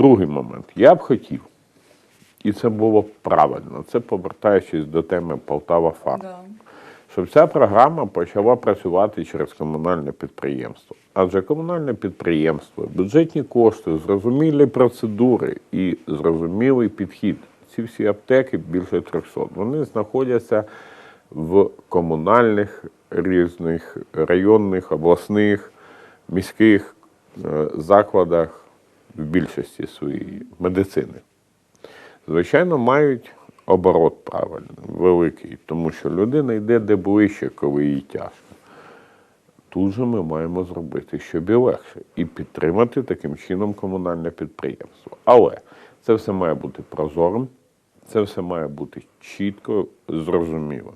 Другий момент. Я б хотів, і це було правильно, це повертаючись до теми Полтава Фарм, Да. щоб ця програма почала працювати через комунальне підприємство. Адже комунальне підприємство, бюджетні кошти, зрозумілі процедури і зрозумілий підхід. Ці всі аптеки більше 300, вони знаходяться в комунальних різних районних, обласних, міських е, закладах в більшості своєї медицини звичайно, мають оборот правильний, великий, тому що людина йде де ближче, коли їй тяжко. Тут же ми маємо зробити, щоб і легше, і підтримати таким чином комунальне підприємство. Але це все має бути прозорим, це все має бути чітко зрозумілим.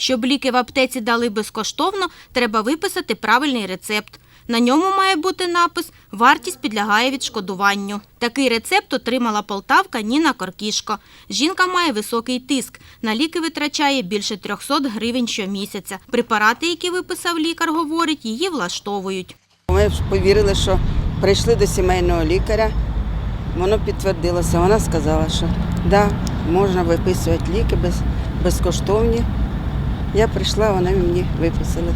Щоб ліки в аптеці дали безкоштовно, треба виписати правильний рецепт. На ньому має бути напис Вартість підлягає відшкодуванню. Такий рецепт отримала полтавка Ніна Коркішко. Жінка має високий тиск. На ліки витрачає більше 300 гривень щомісяця. Препарати, які виписав лікар, говорить, її влаштовують. Ми повірили, що прийшли до сімейного лікаря, воно підтвердилося. Вона сказала, що да, можна виписувати ліки без, безкоштовні. Я прийшла, вони мені виписали.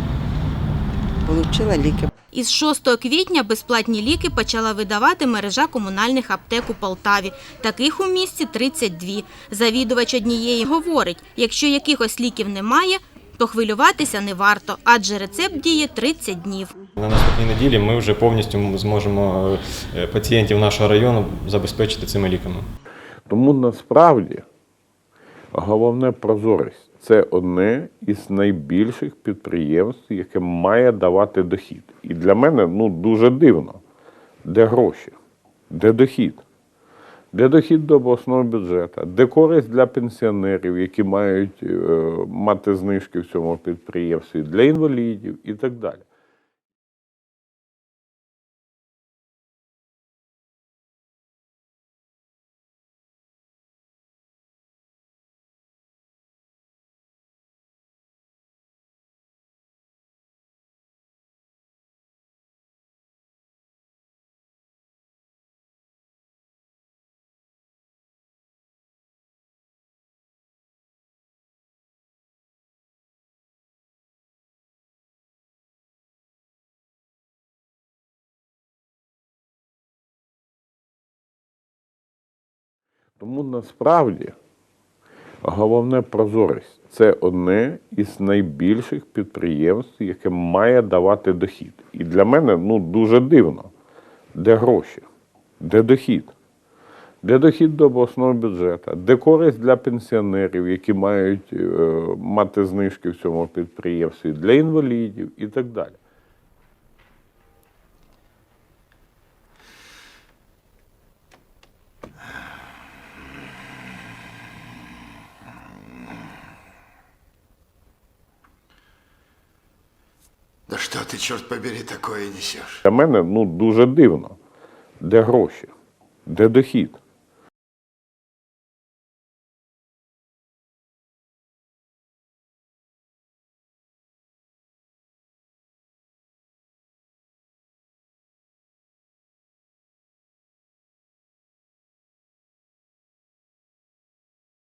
Получила ліки. Із 6 квітня безплатні ліки почала видавати мережа комунальних аптек у Полтаві. Таких у місті 32. Завідувач однієї говорить, якщо якихось ліків немає, то хвилюватися не варто, адже рецепт діє 30 днів. На наступній неділі ми вже повністю зможемо е, пацієнтів нашого району забезпечити цими ліками. Тому насправді головне прозорість це одне із найбільших підприємств, яке має давати дохід. І для мене ну, дуже дивно, де гроші, де дохід. Де дохід до обласного бюджету, де користь для пенсіонерів, які мають е, мати знижки в цьому підприємстві, для інвалідів і так далі. Тому насправді головне прозорість це одне із найбільших підприємств, яке має давати дохід. І для мене ну, дуже дивно, де гроші, де дохід. Де дохід до обласного бюджету, де користь для пенсіонерів, які мають е, мати знижки в цьому підприємстві, для інвалідів і так далі. Да що ти, чорт побери, такое несеш? Для мене ну, дуже дивно, де гроші, де дохід.